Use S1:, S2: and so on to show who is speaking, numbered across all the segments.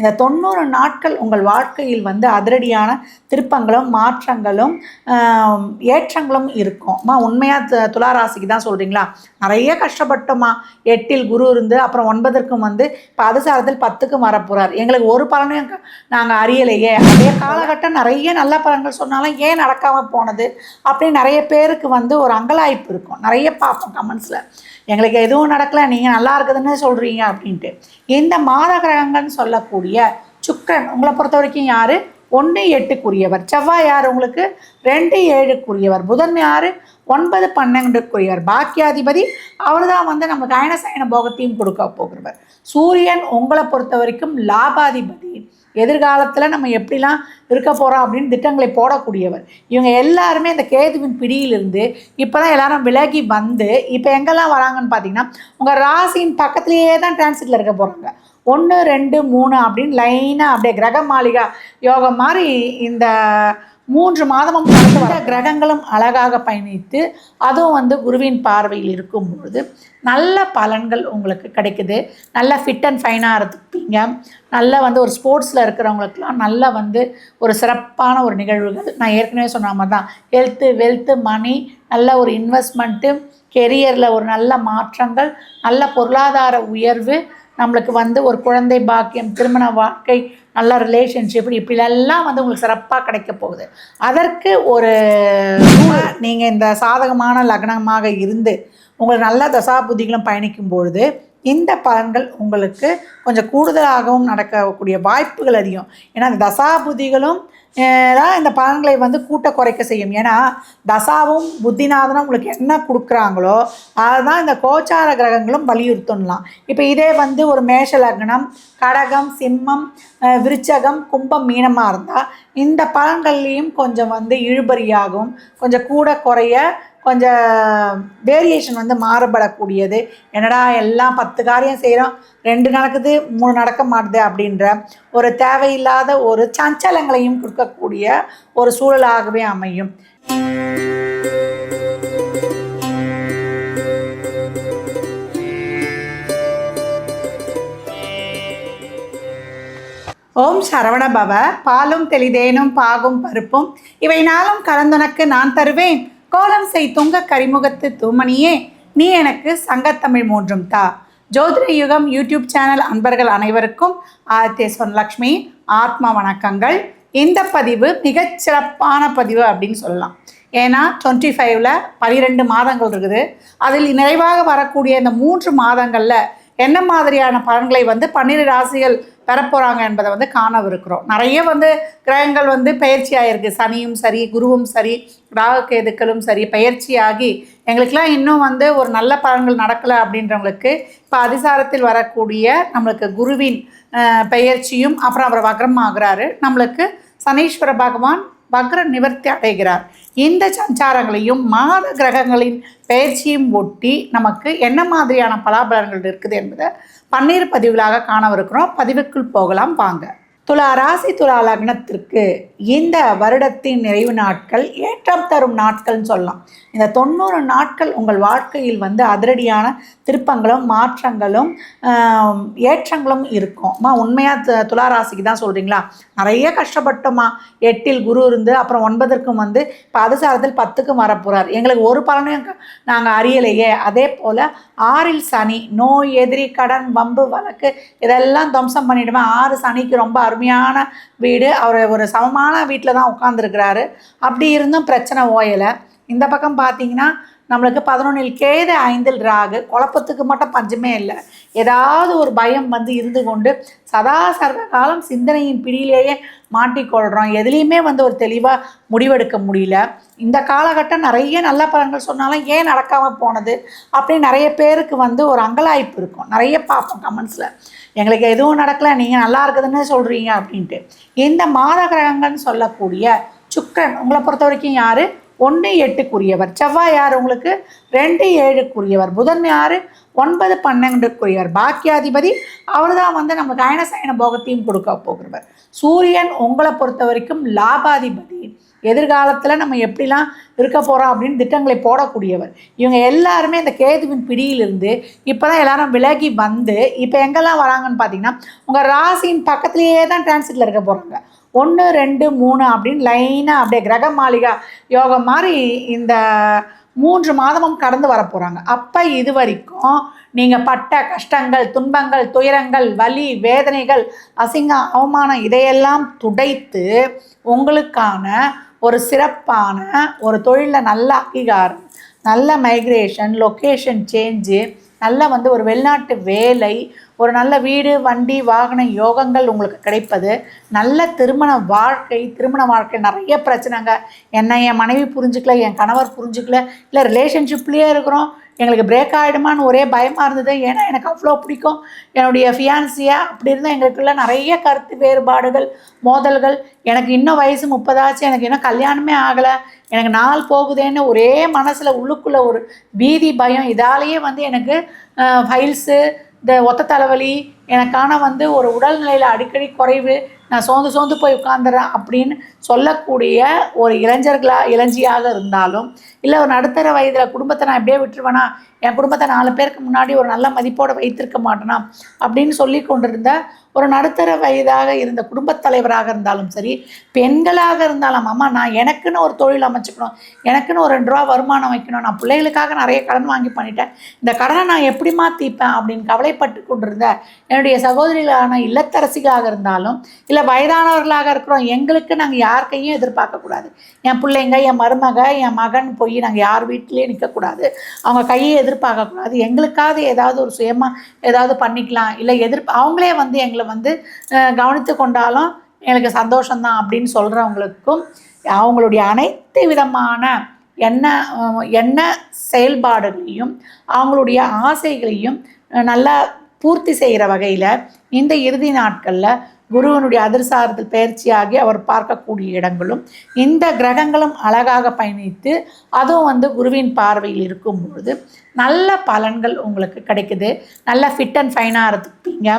S1: இந்த தொண்ணூறு நாட்கள் உங்கள் வாழ்க்கையில் வந்து அதிரடியான திருப்பங்களும் மாற்றங்களும் ஏற்றங்களும் இருக்கும்மா உண்மையாக து துளாராசிக்கு தான் சொல்கிறீங்களா நிறைய கஷ்டப்பட்டோம்மா எட்டில் குரு இருந்து அப்புறம் ஒன்பதற்கும் வந்து இப்போ அதிசாரத்தில் பத்துக்கும் வரப்போகிறார் எங்களுக்கு ஒரு பலனும் நாங்கள் அறியலையே அதே காலகட்டம் நிறைய நல்ல பலன்கள் சொன்னாலும் ஏன் நடக்காமல் போனது அப்படின்னு நிறைய பேருக்கு வந்து ஒரு அங்கலாய்ப்பு இருக்கும் நிறைய பார்ப்போம் கமெண்ட்ஸில் எங்களுக்கு எதுவும் நடக்கலை நீங்கள் நல்லா இருக்குதுன்னு சொல்கிறீங்க அப்படின்ட்டு இந்த மாத கிரகங்கள்னு சொல்லக்கூடிய இருக்கக்கூடிய சுக்கரன் உங்களை பொறுத்த வரைக்கும் யார் ஒன்று எட்டுக்குரியவர் செவ்வாய் யார் உங்களுக்கு ரெண்டு ஏழுக்குரியவர் புதன் யார் ஒன்பது பன்னெண்டுக்குரியவர் பாக்கியாதிபதி அவர் தான் வந்து நம்ம அயனசயன போகத்தையும் கொடுக்க போகிறவர் சூரியன் உங்களை பொறுத்த வரைக்கும் லாபாதிபதி எதிர்காலத்தில் நம்ம எப்படிலாம் இருக்க போகிறோம் அப்படின்னு திட்டங்களை போடக்கூடியவர் இவங்க எல்லாருமே இந்த கேதுவின் பிடியிலிருந்து இப்போ தான் எல்லாரும் விலகி வந்து இப்போ எங்கெல்லாம் வராங்கன்னு பார்த்தீங்கன்னா உங்கள் ராசியின் பக்கத்துலேயே தான் டிரான்சிட்டில் இருக்க போகிறாங்க ஒன்று ரெண்டு மூணு அப்படின்னு லைனாக அப்படியே கிரக மாளிகா யோகம் மாதிரி இந்த மூன்று மாதமும் கடந்த கிரகங்களும் அழகாக பயணித்து அதுவும் வந்து குருவின் பார்வையில் இருக்கும் பொழுது நல்ல பலன்கள் உங்களுக்கு கிடைக்குது நல்ல ஃபிட் அண்ட் ஃபைனாக இருப்பீங்க நல்ல வந்து ஒரு ஸ்போர்ட்ஸில் இருக்கிறவங்களுக்குலாம் நல்ல வந்து ஒரு சிறப்பான ஒரு நிகழ்வுகள் நான் ஏற்கனவே சொன்ன மாதிரி தான் ஹெல்த்து வெல்த்து மணி நல்ல ஒரு இன்வெஸ்ட்மெண்ட்டு கெரியரில் ஒரு நல்ல மாற்றங்கள் நல்ல பொருளாதார உயர்வு நம்மளுக்கு வந்து ஒரு குழந்தை பாக்கியம் திருமண வாழ்க்கை நல்ல ரிலேஷன்ஷிப் இப்படிலாம் வந்து உங்களுக்கு சிறப்பாக கிடைக்க போகுது அதற்கு ஒரு நீங்கள் இந்த சாதகமான லக்னமாக இருந்து உங்களுக்கு நல்ல தசா புத்திகளும் பயணிக்கும் பொழுது இந்த பலன்கள் உங்களுக்கு கொஞ்சம் கூடுதலாகவும் நடக்கக்கூடிய வாய்ப்புகள் அதிகம் ஏன்னா அந்த தசாபுதிகளும் தான் இந்த பலன்களை வந்து கூட்ட குறைக்க செய்யும் ஏன்னா தசாவும் புத்திநாதனும் உங்களுக்கு என்ன கொடுக்குறாங்களோ அதுதான் இந்த கோச்சார கிரகங்களும் வலியுறுத்தணும்லாம் இப்போ இதே வந்து ஒரு மேஷ லக்னம் கடகம் சிம்மம் விருச்சகம் கும்பம் மீனமாக இருந்தால் இந்த பலன்கள்லேயும் கொஞ்சம் வந்து இழுபறியாகும் கொஞ்சம் கூட குறைய கொஞ்சம் வேரியேஷன் வந்து மாறுபடக்கூடியது என்னடா எல்லாம் பத்து காரியம் செய்கிறோம் ரெண்டு நடக்குது மூணு நடக்க மாட்டுது அப்படின்ற ஒரு தேவையில்லாத ஒரு சஞ்சலங்களையும் கொடுக்கக்கூடிய ஒரு சூழலாகவே அமையும் ஓம் சரவணபவ பாலும் தெளிதேனும் பாகும் பருப்பும் இவை நாளும் கலந்துனக்கு நான் தருவேன் கோலம் செய் துங்க கரிமுகத்து தூமணியே நீ எனக்கு சங்கத்தமிழ் மூன்றும் தா ஜோதிர யுகம் யூடியூப் சேனல் அன்பர்கள் அனைவருக்கும் ஆதித்ய லக்ஷ்மி ஆத்மா வணக்கங்கள் இந்த பதிவு மிகச்சிறப்பான பதிவு அப்படின்னு சொல்லலாம் ஏன்னா டுவெண்ட்டி ஃபைவ்ல பனிரெண்டு மாதங்கள் இருக்குது அதில் நிறைவாக வரக்கூடிய இந்த மூன்று மாதங்களில் என்ன மாதிரியான பலன்களை வந்து பன்னிரு ராசிகள் பெறப்போகிறாங்க என்பதை வந்து காணவிருக்கிறோம் நிறைய வந்து கிரகங்கள் வந்து பயிற்சி ஆகிருக்கு சனியும் சரி குருவும் சரி கேதுக்களும் சரி பயிற்சியாகி எங்களுக்கெல்லாம் இன்னும் வந்து ஒரு நல்ல பலன்கள் நடக்கலை அப்படின்றவங்களுக்கு இப்போ அதிசாரத்தில் வரக்கூடிய நம்மளுக்கு குருவின் பயிற்சியும் அப்புறம் அவர் வக்ரம் ஆகிறாரு நம்மளுக்கு சனீஸ்வர பகவான் வக்ர நிவர்த்தி அடைகிறார் இந்த சஞ்சாரங்களையும் மாத கிரகங்களின் பயிற்சியும் ஒட்டி நமக்கு என்ன மாதிரியான பலாபலன்கள் இருக்குது என்பதை பன்னீர் பதிவுகளாக காணவிருக்கிறோம் பதிவுக்குள் போகலாம் வாங்க துலா ராசி துலா லக்னத்திற்கு இந்த வருடத்தின் நிறைவு நாட்கள் ஏற்றம் தரும் நாட்கள்னு சொல்லலாம் இந்த தொண்ணூறு நாட்கள் உங்கள் வாழ்க்கையில் வந்து அதிரடியான திருப்பங்களும் மாற்றங்களும் ஏற்றங்களும் இருக்கும்மா உண்மையாக துலா ராசிக்கு தான் சொல்கிறீங்களா நிறைய கஷ்டப்பட்டோமா எட்டில் குரு இருந்து அப்புறம் ஒன்பதற்கும் வந்து இப்போ சாரத்தில் பத்துக்கும் வரப்போகிறார் எங்களுக்கு ஒரு பலனும் நாங்கள் அறியலையே அதே போல் ஆறில் சனி நோய் எதிரி கடன் வம்பு வழக்கு இதெல்லாம் துவம்சம் பண்ணிவிடுவேன் ஆறு சனிக்கு ரொம்ப அருமையான வீடு அவர் ஒரு சமமான வீட்டில் தான் உட்காந்துருக்கிறாரு அப்படி இருந்தும் பிரச்சனை ஓயலை இந்த பக்கம் பார்த்தீங்கன்னா நம்மளுக்கு பதினொன்றில் கேது ஐந்தில் ராகு குழப்பத்துக்கு மட்டும் பஞ்சமே இல்லை ஏதாவது ஒரு பயம் வந்து இருந்து கொண்டு சதா சர்வ காலம் சிந்தனையின் பிடியிலேயே மாட்டிக்கொள்கிறோம் எதுலேயுமே வந்து ஒரு தெளிவாக முடிவெடுக்க முடியல இந்த காலகட்டம் நிறைய நல்ல பலன்கள் சொன்னாலும் ஏன் நடக்காமல் போனது அப்படின்னு நிறைய பேருக்கு வந்து ஒரு அங்கலாய்ப்பு இருக்கும் நிறைய பார்ப்போம் கமெண்ட்ஸில் எங்களுக்கு எதுவும் நடக்கலை நீங்கள் நல்லா இருக்குதுன்னு சொல்கிறீங்க அப்படின்ட்டு இந்த மாத கிரகங்கள்னு சொல்லக்கூடிய சுக்கரன் உங்களை பொறுத்த வரைக்கும் யார் ஒன்று எட்டுக்குரியவர் செவ்வாய் யார் உங்களுக்கு ரெண்டு ஏழுக்குரியவர் புதன் யார் ஒன்பது பன்னெண்டுக்குரியவர் பாக்கியாதிபதி அவர் தான் வந்து நம்ம கயனசயன போகத்தையும் கொடுக்க போகிறவர் சூரியன் உங்களை பொறுத்த வரைக்கும் லாபாதிபதி எதிர்காலத்தில் நம்ம எப்படிலாம் இருக்க போகிறோம் அப்படின்னு திட்டங்களை போடக்கூடியவர் இவங்க எல்லாருமே இந்த கேதுவின் பிடியிலிருந்து இப்போ தான் எல்லாரும் விலகி வந்து இப்போ எங்கெல்லாம் வராங்கன்னு பார்த்தீங்கன்னா உங்கள் ராசியின் பக்கத்துலேயே தான் டிரான்சிட்டில் இருக்க போகிறாங்க ஒன்று ரெண்டு மூணு அப்படின்னு லைனாக அப்படியே கிரக மாளிகா யோகம் மாதிரி இந்த மூன்று மாதமும் கடந்து வர போகிறாங்க அப்போ இது வரைக்கும் நீங்கள் பட்ட கஷ்டங்கள் துன்பங்கள் துயரங்கள் வலி வேதனைகள் அசிங்க அவமானம் இதையெல்லாம் துடைத்து உங்களுக்கான ஒரு சிறப்பான ஒரு தொழிலில் நல்ல அங்கீகாரம் நல்ல மைக்ரேஷன் லொக்கேஷன் சேஞ்சு நல்ல வந்து ஒரு வெளிநாட்டு வேலை ஒரு நல்ல வீடு வண்டி வாகன யோகங்கள் உங்களுக்கு கிடைப்பது நல்ல திருமண வாழ்க்கை திருமண வாழ்க்கை நிறைய பிரச்சனைங்க என்னை என் மனைவி புரிஞ்சுக்கல என் கணவர் புரிஞ்சுக்கல இல்லை ரிலேஷன்ஷிப்லேயே இருக்கிறோம் எங்களுக்கு பிரேக் ஆகிடுமான்னு ஒரே பயமாக இருந்தது ஏன்னா எனக்கு அவ்வளோ பிடிக்கும் என்னுடைய ஃபியான்சியாக அப்படி இருந்தால் எங்களுக்குள்ள நிறைய கருத்து வேறுபாடுகள் மோதல்கள் எனக்கு இன்னும் வயசு முப்பதாச்சு எனக்கு இன்னும் கல்யாணமே ஆகலை எனக்கு நாள் போகுதேன்னு ஒரே மனசில் உள்ளுக்குள்ளே ஒரு பீதி பயம் இதாலேயே வந்து எனக்கு ஃபைல்ஸு இந்த ஒத்த தலைவலி எனக்கான வந்து ஒரு உடல்நிலையில் அடிக்கடி குறைவு நான் சோர்ந்து சோர்ந்து போய் உட்காந்துறேன் அப்படின்னு சொல்லக்கூடிய ஒரு இளைஞர்களா இளைஞ்சியாக இருந்தாலும் இல்லை ஒரு நடுத்தர வயதில் குடும்பத்தை நான் எப்படியே விட்டுருவேனா என் குடும்பத்தை நாலு பேருக்கு முன்னாடி ஒரு நல்ல மதிப்போடு வைத்திருக்க மாட்டேனா அப்படின்னு சொல்லி கொண்டிருந்த ஒரு நடுத்தர வயதாக இருந்த குடும்பத் தலைவராக இருந்தாலும் சரி பெண்களாக இருந்தாலும் அம்மா நான் எனக்குன்னு ஒரு தொழில் அமைச்சுக்கணும் எனக்குன்னு ஒரு ரெண்டு ரூபா வருமானம் வைக்கணும் நான் பிள்ளைகளுக்காக நிறைய கடன் வாங்கி பண்ணிட்டேன் இந்த கடனை நான் எப்படிமா தீப்பேன் அப்படின்னு கவலைப்பட்டு கொண்டிருந்த என்னுடைய சகோதரிகளான இல்லத்தரசிகளாக இருந்தாலும் இல்லை வயதானவர்களாக இருக்கிறோம் எங்களுக்கு நாங்கள் யார் கையும் எதிர்பார்க்கக்கூடாது என் பிள்ளைங்க என் மருமக என் மகன் போய் நாங்கள் யார் வீட்டிலையும் நிற்கக்கூடாது அவங்க கையை எதிர்பார்க்கக்கூடாது எங்களுக்காவது ஏதாவது ஒரு சுயமாக ஏதாவது பண்ணிக்கலாம் இல்லை எதிர் அவங்களே வந்து எங்களை வந்து கவனித்து கொண்டாலும் எங்களுக்கு சந்தோஷம்தான் அப்படின்னு சொல்கிறவங்களுக்கும் அவங்களுடைய அனைத்து விதமான என்ன என்ன செயல்பாடுகளையும் அவங்களுடைய ஆசைகளையும் நல்லா பூர்த்தி செய்கிற வகையில் இந்த இறுதி நாட்களில் குருவனுடைய அதிர்சாரத்தில் பயிற்சியாகி அவர் பார்க்கக்கூடிய இடங்களும் இந்த கிரகங்களும் அழகாக பயணித்து அதுவும் வந்து குருவின் பார்வையில் இருக்கும் பொழுது நல்ல பலன்கள் உங்களுக்கு கிடைக்குது நல்ல ஃபிட் அண்ட் ஃபைனாக இருப்பீங்க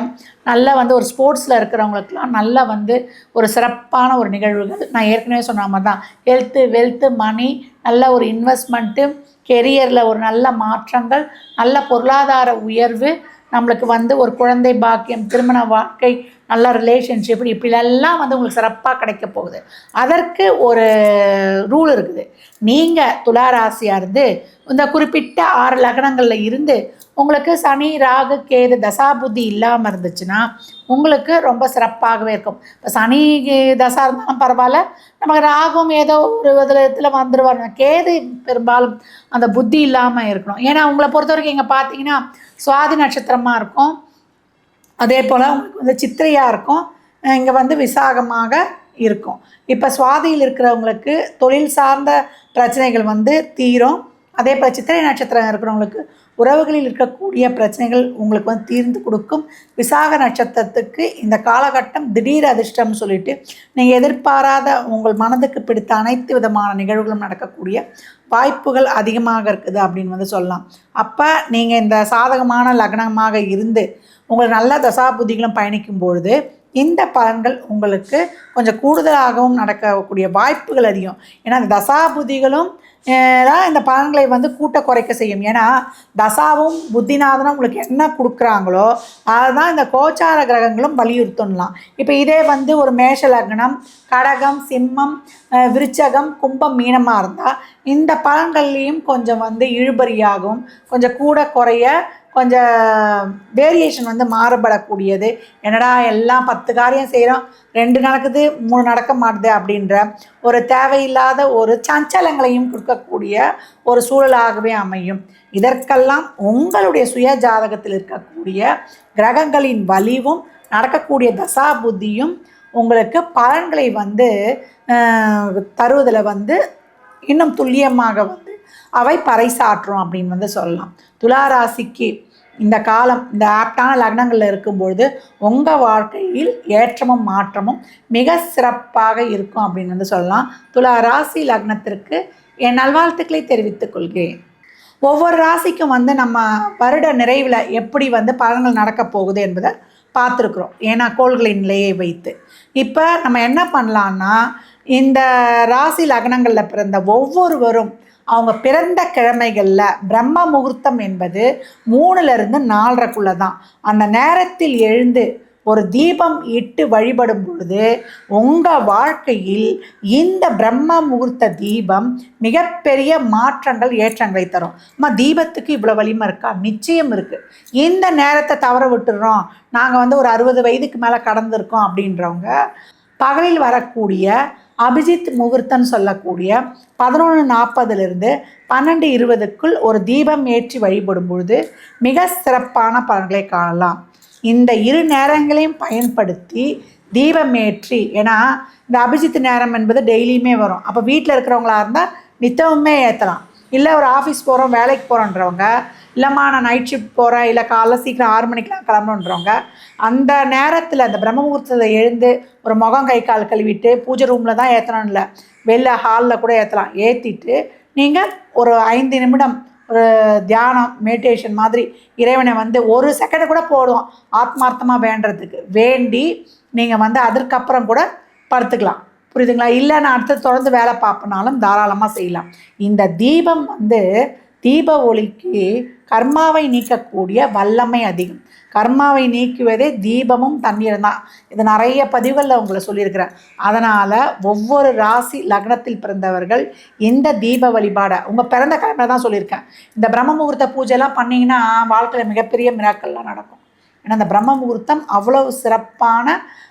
S1: நல்ல வந்து ஒரு ஸ்போர்ட்ஸில் இருக்கிறவங்களுக்குலாம் நல்ல வந்து ஒரு சிறப்பான ஒரு நிகழ்வுகள் நான் ஏற்கனவே சொன்ன மாதிரி தான் ஹெல்த்து வெல்த்து மணி நல்ல ஒரு இன்வெஸ்ட்மெண்ட்டு கெரியரில் ஒரு நல்ல மாற்றங்கள் நல்ல பொருளாதார உயர்வு நம்மளுக்கு வந்து ஒரு குழந்தை பாக்கியம் திருமண வாழ்க்கை நல்ல ரிலேஷன்ஷிப் இப்படிலாம் வந்து உங்களுக்கு சிறப்பாக கிடைக்க போகுது அதற்கு ஒரு ரூல் இருக்குது நீங்கள் துளாராசியாக இருந்து இந்த குறிப்பிட்ட ஆறு லக்னங்களில் இருந்து உங்களுக்கு சனி ராகு கேது தசா புத்தி இல்லாமல் இருந்துச்சுன்னா உங்களுக்கு ரொம்ப சிறப்பாகவே இருக்கும் இப்போ சனி தசா இருந்தாலும் பரவாயில்ல நமக்கு ராகும் ஏதோ ஒரு விதத்தில் வந்துடுவார் கேது பெரும்பாலும் அந்த புத்தி இல்லாமல் இருக்கணும் ஏன்னா உங்களை பொறுத்த வரைக்கும் இங்கே பார்த்தீங்கன்னா சுவாதி நட்சத்திரமாக இருக்கும் அதே போல் உங்களுக்கு வந்து சித்திரையாக இருக்கும் இங்கே வந்து விசாகமாக இருக்கும் இப்போ சுவாதியில் இருக்கிறவங்களுக்கு தொழில் சார்ந்த பிரச்சனைகள் வந்து தீரும் அதே போல் சித்திரை நட்சத்திரம் இருக்கிறவங்களுக்கு உறவுகளில் இருக்கக்கூடிய பிரச்சனைகள் உங்களுக்கு வந்து தீர்ந்து கொடுக்கும் விசாக நட்சத்திரத்துக்கு இந்த காலகட்டம் திடீர் அதிர்ஷ்டம்னு சொல்லிட்டு நீங்கள் எதிர்பாராத உங்கள் மனதுக்கு பிடித்த அனைத்து விதமான நிகழ்வுகளும் நடக்கக்கூடிய வாய்ப்புகள் அதிகமாக இருக்குது அப்படின்னு வந்து சொல்லலாம் அப்போ நீங்கள் இந்த சாதகமான லக்னமாக இருந்து உங்களுக்கு நல்ல தசாபுதிகளும் பயணிக்கும் பொழுது இந்த பலன்கள் உங்களுக்கு கொஞ்சம் கூடுதலாகவும் நடக்கக்கூடிய வாய்ப்புகள் அதிகம் ஏன்னா அந்த தசாபுதிகளும் தான் இந்த பலன்களை வந்து கூட்ட குறைக்க செய்யும் ஏன்னா தசாவும் புத்திநாதனும் உங்களுக்கு என்ன கொடுக்குறாங்களோ அதை தான் இந்த கோச்சார கிரகங்களும் வலியுறுத்தணும்லாம் இப்போ இதே வந்து ஒரு மேஷ லக்னம் கடகம் சிம்மம் விருச்சகம் கும்பம் மீனமாக இருந்தால் இந்த பலன்கள்லேயும் கொஞ்சம் வந்து இழுபறியாகும் கொஞ்சம் கூட குறைய கொஞ்சம் வேரியேஷன் வந்து மாறுபடக்கூடியது என்னடா எல்லாம் பத்து காரியம் செய்கிறோம் ரெண்டு நடக்குது மூணு நடக்க மாட்டுது அப்படின்ற ஒரு தேவையில்லாத ஒரு சஞ்சலங்களையும் கொடுக்கக்கூடிய ஒரு சூழலாகவே அமையும் இதற்கெல்லாம் உங்களுடைய சுய ஜாதகத்தில் இருக்கக்கூடிய கிரகங்களின் வலிவும் நடக்கக்கூடிய தசா புத்தியும் உங்களுக்கு பலன்களை வந்து தருவதில் வந்து இன்னும் துல்லியமாக வந்து அவை பறைசாற்றும் அப்படின்னு வந்து சொல்லலாம் துளாராசிக்கு இந்த காலம் இந்த ஆப்டான லக்னங்களில் இருக்கும்பொழுது உங்கள் வாழ்க்கையில் ஏற்றமும் மாற்றமும் மிக சிறப்பாக இருக்கும் அப்படின்னு வந்து சொல்லலாம் துலா ராசி லக்னத்திற்கு என் நல்வாழ்த்துக்களை தெரிவித்துக் கொள்கிறேன் ஒவ்வொரு ராசிக்கும் வந்து நம்ம வருட நிறைவில் எப்படி வந்து பலன்கள் நடக்கப் போகுது என்பதை பார்த்துருக்குறோம் ஏன்னா கோள்களின் நிலையை வைத்து இப்போ நம்ம என்ன பண்ணலான்னா இந்த ராசி லக்னங்களில் பிறந்த ஒவ்வொருவரும் அவங்க பிறந்த கிழமைகளில் பிரம்ம முகூர்த்தம் என்பது மூணுலேருந்து நாலரைக்குள்ளே தான் அந்த நேரத்தில் எழுந்து ஒரு தீபம் இட்டு வழிபடும் பொழுது உங்கள் வாழ்க்கையில் இந்த பிரம்ம முகூர்த்த தீபம் மிகப்பெரிய மாற்றங்கள் ஏற்றங்களை தரும் அம்மா தீபத்துக்கு இவ்வளோ வலிமை இருக்கா நிச்சயம் இருக்குது இந்த நேரத்தை தவற விட்டுறோம் நாங்கள் வந்து ஒரு அறுபது வயதுக்கு மேலே கடந்திருக்கோம் அப்படின்றவங்க பகலில் வரக்கூடிய அபிஜித் முகூர்த்தம் சொல்லக்கூடிய பதினொன்று நாற்பதுலேருந்து பன்னெண்டு இருபதுக்குள் ஒரு தீபம் ஏற்றி வழிபடும் பொழுது மிக சிறப்பான பலன்களை காணலாம் இந்த இரு நேரங்களையும் பயன்படுத்தி தீபம் ஏற்றி ஏன்னா இந்த அபிஜித் நேரம் என்பது டெய்லியுமே வரும் அப்போ வீட்டில் இருக்கிறவங்களா இருந்தால் நித்தமுமே ஏற்றலாம் இல்லை ஒரு ஆஃபீஸ் போகிறோம் வேலைக்கு போகிறோன்றவங்க இல்லைம்மா நான் நைட் ஷிஃப்ட் போகிறேன் இல்லை காலைல சீக்கிரம் ஆறு மணிக்கெலாம் கிளம்பணுன்றவங்க அந்த நேரத்தில் அந்த பிரம்மமுகூர்த்தத்தை எழுந்து ஒரு முகம் கை கால் கழுவிட்டு பூஜை ரூமில் தான் ஏற்றணும்ல வெளில ஹாலில் கூட ஏற்றலாம் ஏற்றிட்டு நீங்கள் ஒரு ஐந்து நிமிடம் ஒரு தியானம் மெடிடேஷன் மாதிரி இறைவனை வந்து ஒரு செகண்டை கூட போடுவோம் ஆத்மார்த்தமாக வேண்டுறதுக்கு வேண்டி நீங்கள் வந்து அதற்கப்புறம் கூட படுத்துக்கலாம் புரியுதுங்களா இல்லை நான் அடுத்து தொடர்ந்து வேலை பார்ப்பனாலும் தாராளமாக செய்யலாம் இந்த தீபம் வந்து தீப ஒளிக்கு கர்மாவை நீக்கக்கூடிய வல்லமை அதிகம் கர்மாவை நீக்குவதே தீபமும் தண்ணீர் தான் இது நிறைய பதிவுகளில் உங்களை சொல்லியிருக்கிறேன் அதனால் ஒவ்வொரு ராசி லக்னத்தில் பிறந்தவர்கள் இந்த தீப வழிபாடை உங்கள் பிறந்த கிழமை தான் சொல்லியிருக்கேன் இந்த பிரம்ம முகூர்த்த பூஜைலாம் பண்ணிங்கன்னா வாழ்க்கையில் மிகப்பெரிய மிராக்கள்லாம் நடக்கும் ஏன்னா அந்த பிரம்ம முகூர்த்தம் அவ்வளவு சிறப்பான